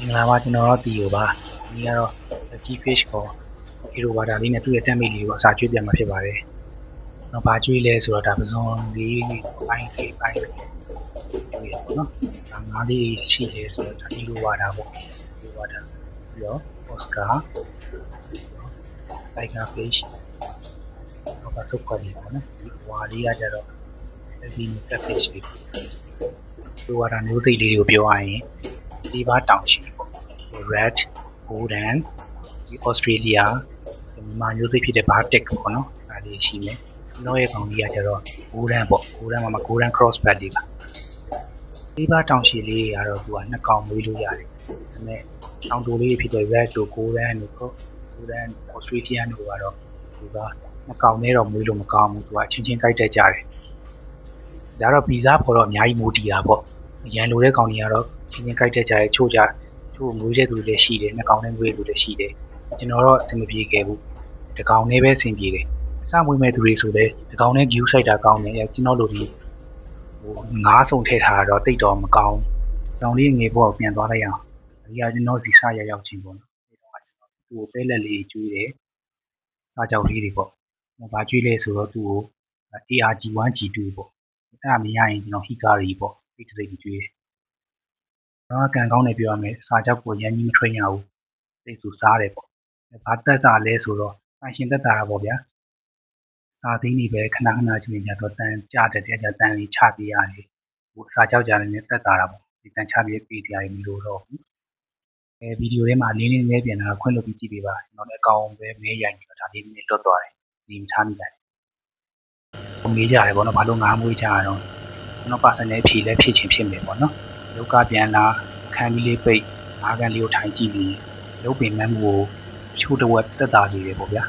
မင်္ဂလာပါကျွန်တော်တော့တီယိုပါဒီကတော့ key fish ကို hero water လေးနဲ့သူ့ရဲ့တက်မိတ်လေးကိုအစာကျွေးပြန်မှာဖြစ်ပါတယ်။တော့ဘာကျွေးလဲဆိုတော့ဒါပစုံလေးပိုင်းလေးပိုင်းလေးကျွေးရပါတော့။ဒါငါးလေးရှိတယ်ဆိုတော့ဒါ hero water ပေါ့ hero water ပြီးတော့ Oscar tiger fish တော့ပါစုပ်ခွက်လေးပေါ့နော်ဒီဝါလေးကကြတော့ဒီ cat fish လေး hero water မျိုးစိတ်လေးတွေကိုပြောရရင်စီးပါတောင်ရှိပေါ့ red golden ဒီ Australia ဒီမြန်မာမျိုးစိတ်ဖြစ်တဲ့ Bartek ပေါ့နော်ဒါလေးရှိမယ်နောက်ရဲ့ကောင်ကြီးကကျတော့ golden ပေါ့ golden မှာမှာ golden cross bred လေးပါစီးပါတောင်ရှိလေးကတော့သူကနှစ်ကောင်မွေးလို့ရတယ်ဒါပေမဲ့တောင်တိုလေးဖြစ်တဲ့ red တို့ golden တို့ golden Australia တို့ကတော့သူကနှစ်ကောင်နဲ့တော့မွေးလို့မကောင်းဘူးသူကချင်းချင်းကြိုက်တတ်ကြတယ်ဒါတော့ဗီဇပေါ်တော့အများကြီးမိုးတီတာပေါ့ရန်လိုတဲ့ကောင်တွေကတော့ချင်းချင်းကြိုက်တတ်ကြရဲ့ချို့ကြ ချို့မွေးတဲ့သူတွေလည်းရှိတယ်နှစ်ကောင်နဲ့မွေးတဲ့သူတွေလည်းရှိတယ်ကျွန်တော်တော့အဆင်မပြေခဲ့ဘူးတကောင်နဲ့ပဲအဆင်ပြေတယ်အစမွေးမဲ့သူတွေဆိုလည်းတကောင်နဲ့ view site တာကောင်းတယ်ကျွန်တော်တို့ဒီဟိုငါးစုံထည့်ထားတော့တိတ်တော့မကောင်းကောင်လေးငယ်ဘောပြန်သွားလိုက်အောင်ဒီကကျွန်တော်စီစရရောက်ချင်းပေါ့နော်ဒီတော့ကျွန်တော်သူ့ကိုပဲလက်လေးကျွေးတယ်စားကြောက်လေးတွေပေါ့ဟိုဘာကျွေးလဲဆိုတော့သူ့ကို ARG1 G2 ပေါ့အဲ့ဒါမရရင်ကျွန်တော် Hikari ပေါ့ဒီတစ်စိတ်ကျွေးတယ်တော့ ကန်ကောင်းတယ်ပြောရမယ်စားကြောက်ကိုရမ်းကြီးမထွင်ရဘူးစိတ်သူစားတယ်ပေါ့ဘာတက်တာလဲဆိုတော့အရှင်တက်တာပေါ့ဗျာစာစင်းတွေပဲခဏခဏကျွေးကြတော့တန်ကြတဲ့တဲ့ကြတန်လေးချပေးရတယ်ဟိုစာကြောက်ကြတယ်နဲ့တက်တာတာပေါ့ဒီတန်ချပေးပေးစရာကြီးမလိုတော့ဘူးအဲဗီဒီယိုထဲမှာလင်းလင်းလေးပြန်လာခွင့်လို့ပြီးကြည့်ပေးပါကျွန်တော်လည်းအကောင်ပဲမဲရိုက်နေတော့ဒါလေးနည်းလွတ်သွားတယ်ဒီမထားမိလိုက်မေးကြတယ်ပေါ့နော်ဘာလို့ငါးမွေးကြရတော့ကျွန်တော် personal ဖြေလဲဖြည့်ချင်ဖြစ်မယ်ပေါ့နော် လောကပြန်လာအခန်းကြီးလေးပိတ်ငါးကန်လေးကိုထိုင်ကြည့်ပြီးရုပ်ပင်မမှုကိုချိုးတဝက်တက်တာနေတယ်ပေါ့ဗျာ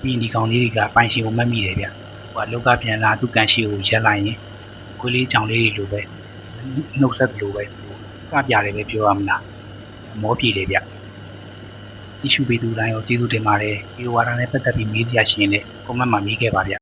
ပြီးရင်ဒီကောင်လေးတွေကပိုင်ရှင်ကိုမတ်မိတယ်ဗျဟိုကလောကပြန်လာသူကန်ရှိကိုရက်လိုက်ရင်ကိုလေးကြောင်လေးတွေလိုပဲနှုတ်ဆက်လိုပဲကပြတယ်ပဲပြောရမလားမောပြေတယ်ဗျတီရှူပေးသူတိုင်းရောကျေးဇူးတင်ပါတယ်ဒီဝါဒနဲ့ပတ်သက်ပြီးမေးစရာရှိရင်လည်း comment မှာမေးခဲ့ပါဗျ